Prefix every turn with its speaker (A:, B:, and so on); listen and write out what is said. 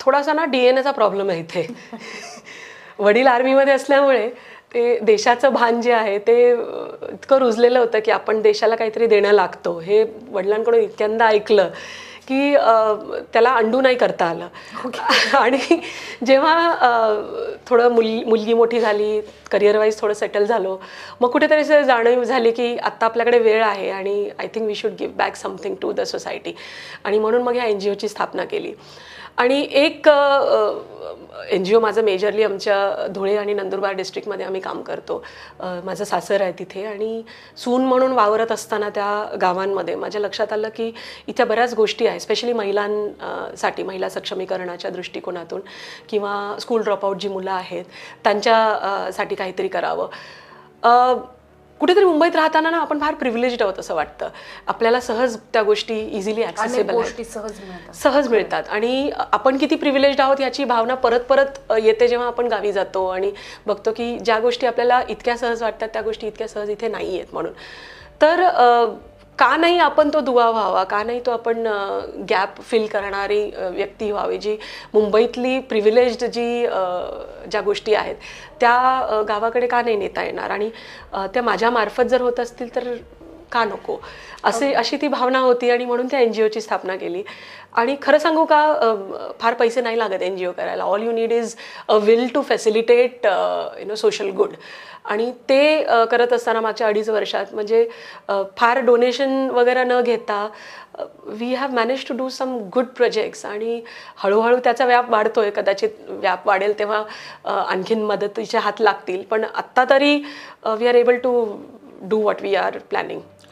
A: थोडासा ना D N एचा प्रॉब्लेम आहे इथे. वडील आर्मीमध्ये असल्यामुळे ते देशाचं भान जे आहे ते इतकं रुजलेलं होतं की आपण देशाला काहीतरी देणं लागतो. हे वडिलांकडून इतक्यांदा ऐकलं की त्याला अंडू नाही करता आलं. आणि जेव्हा थोडं मुल मुलगी मोठी झाली करिअर वाईज थोडं सेटल झालो मग कुठेतरी असं जाणीव झाली की आत्ता आपल्याकडे वेळ आहे आणि I think we should give back something to the society आणि म्हणून मग ह्या एन जी ओची स्थापना केली. आणि एक एन जी ओ माझं मेजरली आमच्या धुळे आणि नंदुरबार डिस्ट्रिक्टमध्ये आम्ही काम करतो. माझं सासर आहे तिथे आणि सून म्हणून वावरत असताना त्या गावांमध्ये माझ्या लक्षात आलं की इथे बऱ्याच गोष्टी आहेत स्पेशली महिलांसाठी महिला सक्षमीकरणाच्या दृष्टिकोनातून किंवा स्कूल ड्रॉपआउट जी मुलं आहेत त्यांच्या साठी काहीतरी करावं. कुठेतरी मुंबईत राहताना ना आपण फार प्रिव्हिलेज आहोत असं वाटतं. आपल्याला सहज त्या गोष्टी इझिली
B: गोष्टी सहज मिळतात.
A: सहज मिळतात. आणि आपण किती प्रिव्हिलेज आहोत याची भावना परत परत येते जेव्हा आपण गावी जातो आणि बघतो की ज्या गोष्टी आपल्याला इतक्या सहज वाटतात त्या गोष्टी इतक्या सहज इथे नाही आहेत म्हणून. तर का नाही आपण तो दुवा व्हावा का नाही तो आपण गॅप फिल करणारी व्यक्ती व्हावी? जी मुंबईतली प्रिव्हिलेज्ड जी ज्या गोष्टी आहेत त्या गावाकडे का नाही नेता येणार? आणि त्या माझ्यामार्फत जर होत असतील तर का नको? असे अशी ती भावना होती आणि म्हणून त्या एन जी ओची स्थापना केली. आणि खरं सांगू का फार पैसे नाही लागत एन जी ओ करायला. All you need is a will to facilitate you know social good आणि ते करत असताना मागच्या अडीच वर्षात म्हणजे फार डोनेशन वगैरे न घेता we have manage to do some good projects आणि हळूहळू त्याचा व्याप वाढतोय. कदाचित व्याप वाढेल तेव्हा आणखीन मदतीचे हात लागतील. पण आत्ता तरी we are able to do what we are planning